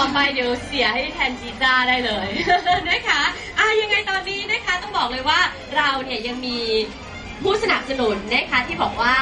ต่อไปเดี๋ยวเสียให้แทนจีจ้าได้เลย นะคะอะยังไงตอนนี้นะคะต้องบอกเลยว่าเราเนี่ยยังมีผู้สนับสนุนนะคะที่บอกว่า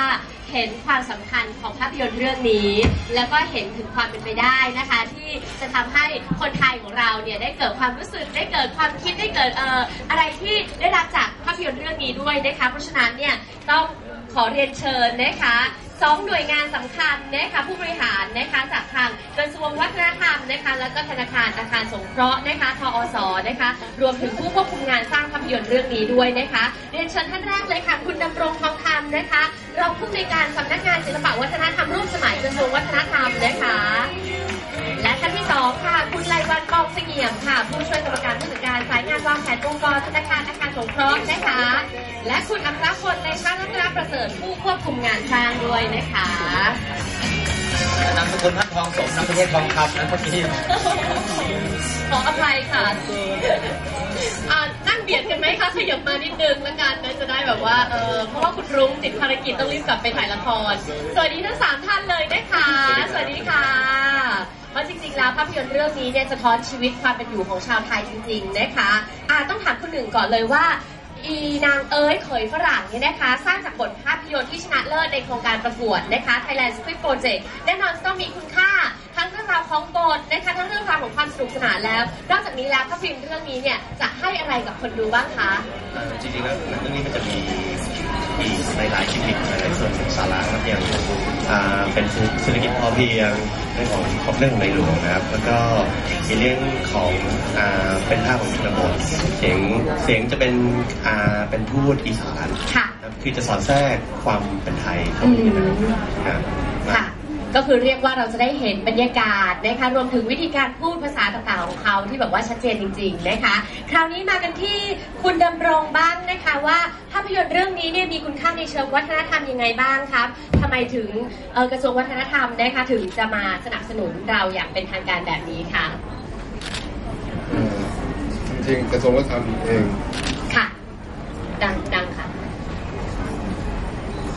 เห็นความสำคัญของภาพยนตร์เรื่องนี้ แล้วก็เห็นถึงความเป็นไปได้นะคะ ที่จะทำให้คนไทยของเราเนี่ยได้เกิดความรู้สึกได้เกิดความคิดได้เกิดเอ่ออะไรที่ได้รับจากภาพยนตร์เรื่องนี้ด้วยนะคะเพราะฉะนั้นเนี่ยต้องขอเรียนเชิญนะคะ สองหน่วยงานสำคัญนะคะผู้บริหารนะคะจากทางกระทรวงวัฒนธรรมนะคะแล้วก็ธนาคารอาคารสงเคราะห์นะคะทอสนะคะรวมถึงผู้ควบคุมงานสร้างภาพยนตร์เรื่องนี้ด้วยนะคะเรียนเชิญท่านแรกเลยค่ะ คุณดำรงทองคำนะคะรองผู้อำนวยการสำนักงานศิลปวัฒนธรรมร่วมสมัยกระทรวงวัฒนธรรมนะคะ และท่านที่สองค่ะ คุณไลวันกองเสงี่ยมค่ะ ผู้ช่วยกรรมการผู้จัดการสายงานวางแผนองค์กร สงเคราะห์นะคะ และคุณอัครพลในชาติรัตนประเสริฐผู้ควบคุมงานสร้างด้วยนะคะนามสกุลพัดทองสมนามประเทศทองคำนะเมื่อกี้ขออภัยค่ะอ่านั่งเบียดกันไหมคะขยับมานิดนึงแล้วกันนะจะได้แบบว่าเออเพราะว่าคุณรุ้งติดภารกิจต้องรีบกลับไปถ่ายละคร สวัสดีทั้งสามท่านเลยนะคะ สวัสดีค่ะเพราะจริงๆแล้วภาพยนตร์เรื่องนี้เนี่ยสะท้อนชีวิตความเป็นอยู่ของชาวไทยจริง ๆ นะคะอ่าต้องถามคุณหนึ่งก่อนเลยว่า อีนางเอ๋ยเขยฝรั่งเนี่ยนะคะ สร้างจากบทภาพยนตร์ที่ชนะเลิศในโครงการประกวดนะคะ Thailand Script Project แน่นอนจะต้องมีคุณค่า ทั้งเรื่องราวของบทนะคะทั้งเรื่องราวของความสนุกสนานแล้วนอกจากนี้แล้วภาพยนตร์เรื่องนี้เนี่ยจะให้อะไรกับคนดูบ้างคะ เอ่อจริงๆแล้วหนังเรื่องนี้มันจะมีมีในหลายๆชีวิตหลายๆส่วนของสาระครับอย่างอ่า เป็นเศรษฐกิจพอเพียงเรื่องของของเรื่องของในหลวงนะครับ แล้วก็มีเรื่องของอ่าเป็นภาพของชนบทเสียงเสียงจะเป็นอ่าเป็นพูดอีสานค่ะครับคือจะสอดแทรกความเป็นไทยเข้าไปนะครับค่ะ ก็คือเรียกว่าเราจะได้เห็นบรรยากาศนะคะรวมถึงวิธีการพูดภาษาต่างๆของเขาที่แบบว่าชัดเจนจริง ๆนะคะ คราวนี้มากันที่คุณดำรงบ้างนะคะว่าภาพยนตร์เรื่องนี้เนี่ยมีคุณค่าในเชิงวัฒนธรรมยังไงบ้างครับทำไมถึงเอ่อกระทรวงวัฒนธรรมนะคะถึงจะมาสนับสนุนเราอย่างเป็นทางการแบบนี้ค่ะเอ่อจริงๆกระทรวงวัฒนธรรมเองค่ะดังดังค่ะ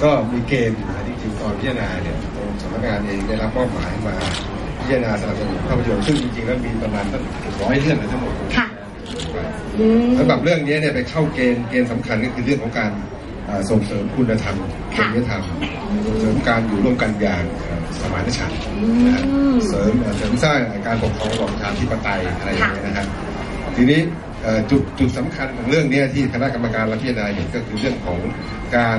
ก็มีเกณฑ์อยู่ นะจริงๆตอนพิจารณาเนี่ยทางสำนักงานเองได้รับมอบหมายมาพิจารณาสนับสนุนภาพยนตร์ซึ่งจริงๆแล้วมีประมาณตั้งร้อยเรื่องเลยทั้งหมดค่ะสำหรับเรื่องนี้เนี่ยไปเข้าเกณฑ์เกณฑ์สำคัญก็คือเรื่องของการอ่อส่งเสริมคุณธรรมจค่ะริยธรรมส่งเสริมการอยู่ร่วมกันอย่างสมานฉันท์นะฮะอืมเสริมเสริมสร้างการปกครองระบอบประชาธิปไตยอะไรอย่างเงี้ยนะครับทีนี้ จุดจุดสำคัญของเรื่องเนี้ยที่คณะกรรมการรับพิจารณาเห็นก็คือเรื่องของการ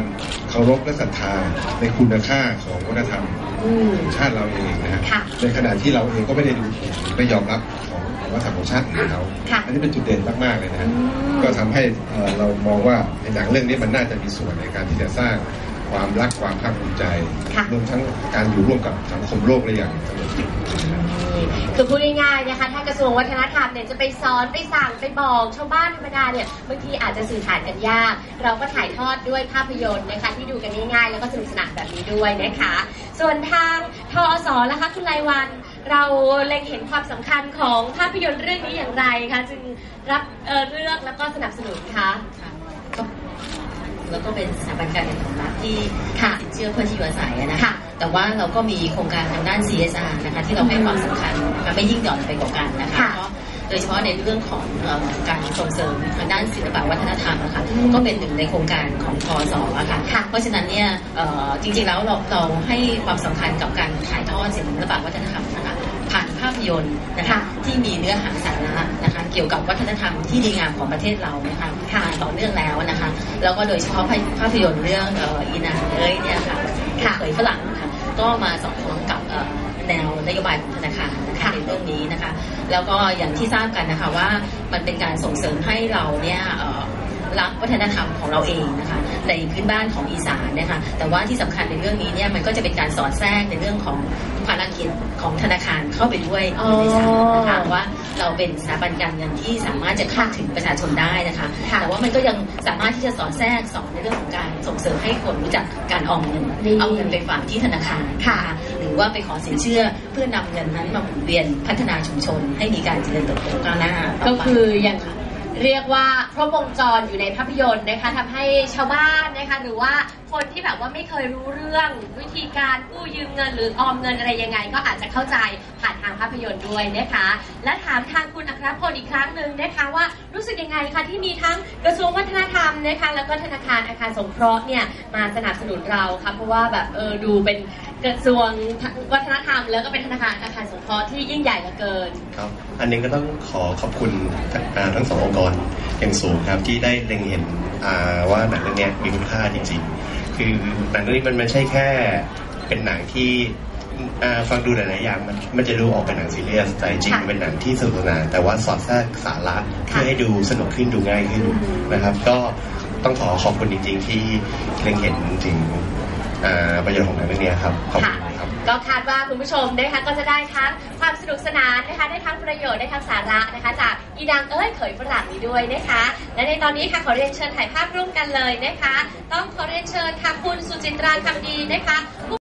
เคารพและศรัทธาในคุณค่าของวัฒนธรรมอืมชาติเราเองนะฮะค่ะในขณะที่เราเองก็ไม่ได้ดูถูกหรือไม่ยอมรับของของวัฒนธรรมของชาติอื่นเขาค่ะอันนี้เป็นจุดเด่นมากๆเลยนะฮะอืมก็ทำให้เอ่อเรามองว่าในหนังเรื่องนี้มันน่าจะมีส่วนในการที่จะสร้าง ความรักความภาคภูมิใจค่ะรวมทั้งการอยู่ร่วมกับสังคมโลกได้อย่างสงบสุขนะครับคือพูดง่ายๆนะคะ ถ้ากระทรวงวัฒนธรรมเนี่ยจะไปสอนไปสั่งไปบอกชาวบ้านธรรมดาเนี่ยบางทีอาจจะสื่อสารกันยาก เราก็ถ่ายทอดด้วยภาพยนตร์นะคะที่ดูกันง่ายๆแล้วก็สนุกสนานแบบนี้ด้วยนะคะ ส่วนทางทอสล่ะคะคุณไลวันเราเล็งเห็นความสำคัญของภาพยนตร์เรื่องนี้อย่างไรคะจึงรับเอ่อเลือกแล้วก็สนับสนุนคะค่ะก็ แล้วก็เป็นสถาบันการเงินของรัฐที่ค่ะสินเชื่อเพื่อที่อยู่อาศัยอะนะค่ะแต่ว่าเราก็มีโครงการทางด้าน CSR นะคะที่เราให้ความสำคัญมันไม่ยิ่งหย่อนไปกว่ากันนะคะค่ะก็โดยเฉพาะในเรื่องของเอ่อการส่งเสริมทางด้านศิลปวัฒนธรรมนะคะอืมก็เป็นหนึ่งในโครงการของพอสอะค่ะค่ะเพราะฉะนั้นเนี่ยเอ่อจริงๆแล้วเราเราให้ความสำคัญกับการถ่ายทอดศิลปวัฒนธรรมนะคะผ่าน ภาพยนตร์นะคะค่ะที่มีเนื้อหาสาระนะคะเกี่ยวกับวัฒนธรรมที่ดีงามของประเทศเรานะคะค่ะมาต่อเนื่องแล้วนะคะแล้วก็โดยเฉพาะภาพยนตร์เรื่องเอ่ออีนางเอ้ยเนี่ยค่ะค่ะเคยฝรั่งนะคะก็มาสอดคล้องกับเอ่อแนวนโยบายของธนาคารนะคะค่ะในเรื่องนี้นะคะ แล้วก็อย่างที่ทราบกันนะคะว่ามันเป็นการส่งเสริมให้เราเนี่ยเอ่อรักวัฒนธรรมของเราเองนะคะ ในพื้นบ้านของอีสานนะคะแต่ว่าที่สำคัญในเรื่องนี้เนี่ยมันก็จะเป็นการสอดแทรกในเรื่องของภารกิจของธนาคารเข้าไปด้วยอ๋อในสารนะคะว่าเราเป็นสถาบันการเงินที่สามารถจะเข้าถึงประชาชนได้นะคะค่ะแต่ว่ามันก็ยังสามารถที่จะสอดแทรกสอนในเรื่องของการส่งเสริมให้คนรู้จักการออมเงินนี่เอาเงินไปฝากที่ธนาคารค่ะ หรือว่าไปขอสินเชื่อเพื่อนำเงินนั้นมาหมุนเวียนพัฒนาชุมชน ให้มีการเจริญเติบโตก้าวหน้าต่ก็ไปคืออย่าง เรียกว่าครบวงจรอยู่ในภาพยนตร์นะคะทำให้ชาวบ้านนะคะ หรือว่าคนที่แบบว่าไม่เคยรู้เรื่องวิธีการกู้ยืมเงินหรือออมเงินอะไรยังไง ก็อาจจะเข้าใจผ่านทางภาพยนตร์ด้วยนะคะ และถามทางคุณอัครพลอีกครั้งหนึ่งนะคะว่ารู้สึกยังไงคะที่มีทั้งกระทรวงวัฒนธรรมนะคะ แล้วก็ธนาคารอาคารสงเคราะห์เนี่ยมาสนับสนุนเราค่ะเพราะว่าแบบเออดูเป็น กระทรวงวัฒนธรรม แล้วก็เป็นธนาคารอาคารสงเคราะห์ที่ยิ่งใหญ่เหลือเกิน ครับ อันหนึงก็ต้องขอขอบคุณอ่าทั้งสององค์กรอย่างสูงครับที่ได้เล็งเห็นอ่าว่าหนังเรื่องเนี้ยมีคุณค่าจริงๆ คือหนังเรื่องนี้มันไม่ใช่แค่เป็นหนังที่อ่าฟังดูหลายๆอย่างมันมันจะดูออกเป็นหนังซีเรียสแต่จริงๆค่ะมันเป็นหนังที่สนุกสนานแต่ว่าสอดแทรกสาระเพื่อให้ดูสนุกขึ้นดูง่ายขึ้นอืมนะครับ ก็ต้องขอขอบคุณจริง ๆ ที่เล็งเห็นถึงอ่า ประโยชน์ของหนังเรื่องนี้ครับขอบค่ะคุณครับ ก็คาดว่าคุณผู้ชมนะคะก็จะได้ทั้งความสนุกสนานนะคะได้ทั้งประโยชน์ได้ทั้งสาระนะคะ จากอีดังเอ้ยเขยฝรั่งนี้ด้วยนะคะ และในตอนนี้ค่ะขอเรียนเชิญถ่ายภาพร่วมกันเลยนะคะ ต้องขอเรียนเชิญค่ะคุณสุจิตราคำดีนะคะ